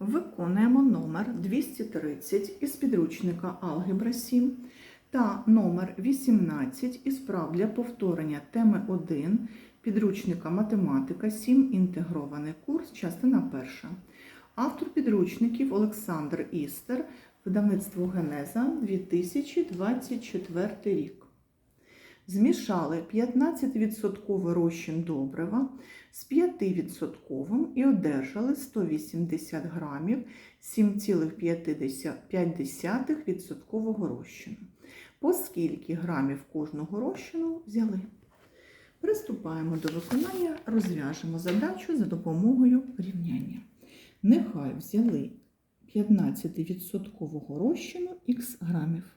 Виконуємо номер 230 із підручника Алгебра 7 та номер 18 із прав для повторення теми 1 підручника Математика 7. Інтегрований курс, частина перша. Автор підручників Олександр Істер, видавництво Генеза 2024 рік. Змішали 15% розчин добрива з 5% і одержали 180 грамів 7,5% розчину. По скільки грамів кожного розчину взяли? Приступаємо до виконання, розв'яжемо задачу за допомогою рівняння. Нехай взяли 15% розчину х грамів.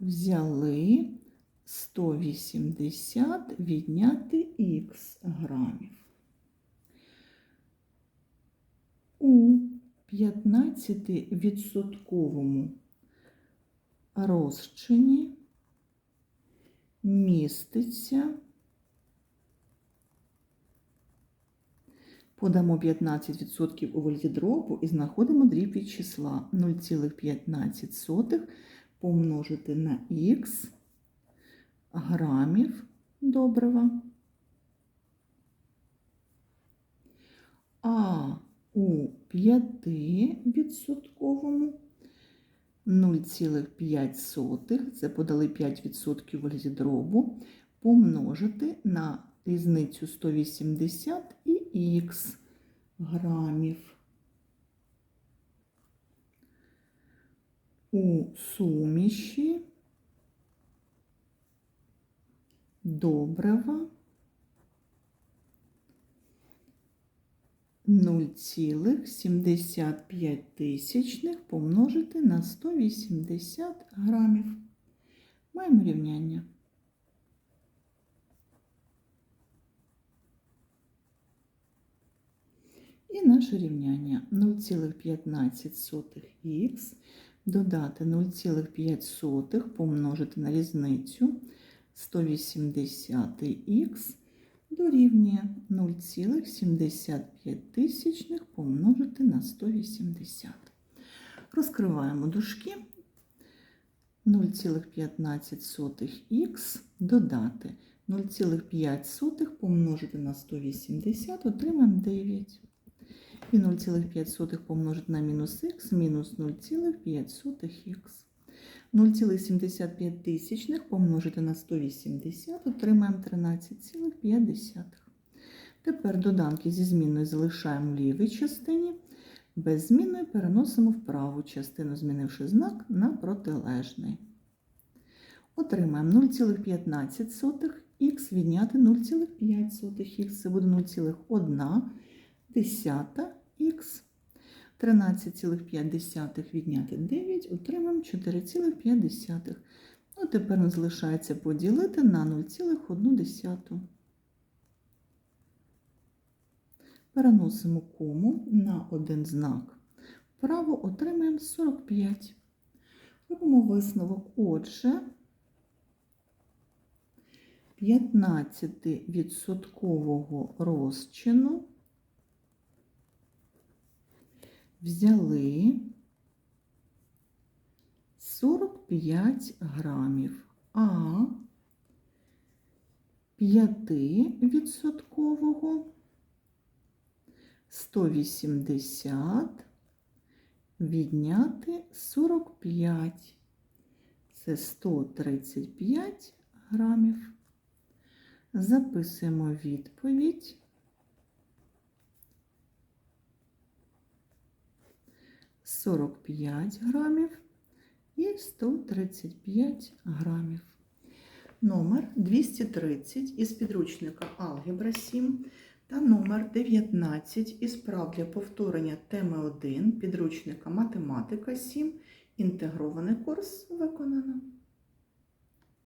взяли 180 відняти х грамів. У 15% розчині міститься, подамо 15% у вигляді дробу і знаходимо дріб від числа 0,15 помножити на х грамів добрива. А у 5% 0,5, це подали 5% у вигляді дробу, помножити на різницю 180 і х грамів. У суміші добрива 0,75 тисячних помножити на 180 грамів. Маємо рівняння. І наше рівняння 0,15х додати 0,5 помножити на різницю 180х дорівнює 0,75 тисячних помножити на 180. Розкриваємо дужки. 0,15х додати 0,5 помножити на 180, отримаємо 9. І 0,5 помножити на мінус х, мінус 0,5х. 0,75 тисячних помножити на 180, отримаємо 13,5. Тепер доданки зі зміною залишаємо в лівій частині, без змінної переносимо в праву частину, змінивши знак на протилежний. Отримаємо 0,15х відняти 0,5х. Це буде 0,1 десята х. 13,5 відняти 9, отримаємо 4,5. Ну, тепер нам залишається поділити на 0,1. Переносимо кому на один знак. Вправо отримаємо 45. Робимо висновок. Отже, 15% розчину взяли 45 грамів, а 5% 180 відняти 45. Це 135 грамів. Записуємо відповідь. Сорок п'ять грамів і 135 грамів. Номер 230 із підручника Алгебра 7 та номер 19 із прав для повторення теми 1 підручника математика 7. Інтегрований курс виконано.